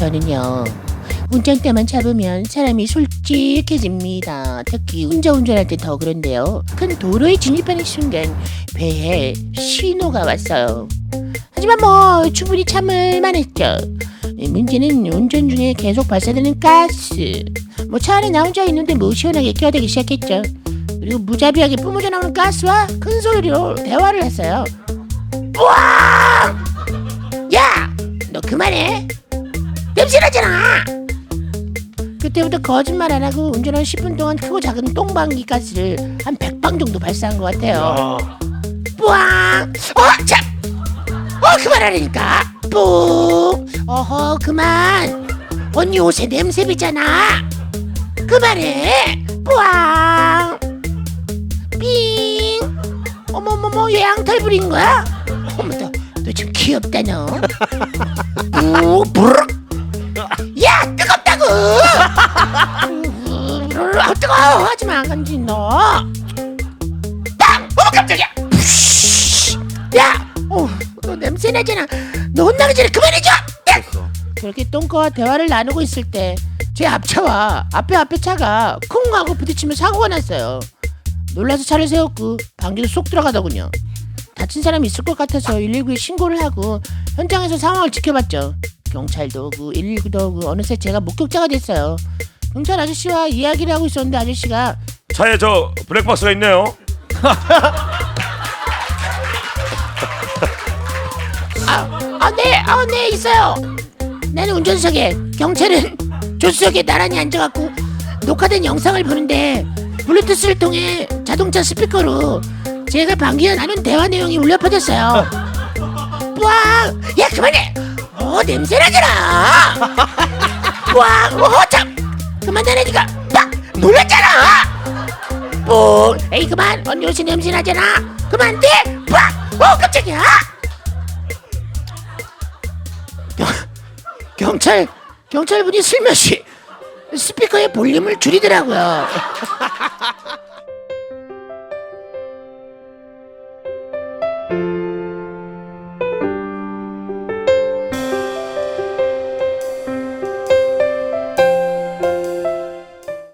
저는요 운전대만 잡으면 사람이 솔직해집니다. 특히 혼자 운전할 때 더 그런데요. 큰 도로에 진입하는 순간 배에 신호가 왔어요. 하지만 뭐 충분히 참을 만했죠. 이 문제는 운전 중에 계속 발사되는 가스. 뭐 차 안에 나 혼자 있는데 뭐 시원하게 끼어대기 시작했죠. 그리고 무자비하게 뿜어져 나오는 가스와 큰 소리로 대화를 했어요. 우와! 야! 너 그만해! 냄새나잖아! 그때부터 거짓말 안 하고 운전 한 10분 동안 크고 작은 똥방귀 가스를 한 100방 정도 발사한 것 같아요. 뿌앙! 어, 참! 어, 그만하라니까! 뿡! 어허, 그만! 언니 옷에 냄새 배잖아! 그만해! 뿌앙! 삥! 어머머머, 얘 양털 부린 거야? 어머, 너, 너 좀 귀엽다, 너. 오, 부르륵! 아, 뜨거워! 하지 마, 간지, 너. 빵! 어머, 깜짝이야! 야! 어, 너 냄새 나잖아. 너 혼나기 전에 그만해줘! 야! 그렇게 똥꼬와 대화를 나누고 있을 때 제 앞차와 앞에 앞에 차가 쿵 하고 부딪히며 사고가 났어요. 놀라서 차를 세웠고 방귀도 쏙 들어가더군요. 다친 사람이 있을 것 같아서 119에 신고를 하고 현장에서 상황을 지켜봤죠. 경찰도 오고 119도 오고 어느새 제가 목격자가 됐어요. 경찰 아저씨와 이야기를 하고 있었는데 아저씨가 차에 저 블랙박스가 있네요. 아, 네, 아, 네, 있어요. 나는 운전석에, 경찰은 조수석에 나란히 앉아갖고 녹화된 영상을 보는데 블루투스를 통해 자동차 스피커로 제가 방귀에 나눈 대화 내용이 울려 퍼졌어요. 와, 야 그만해. 어 냄새 나잖아. 와, 어 참, 그만 나라니까. 빡 놀랐잖아. 뽕, 에이 그만. 언니 옷이 냄새 나잖아. 그만 돼. 빡, 어 깜짝이야. 경찰 경찰분이 슬며시 스피커의 볼륨을 줄이더라고요.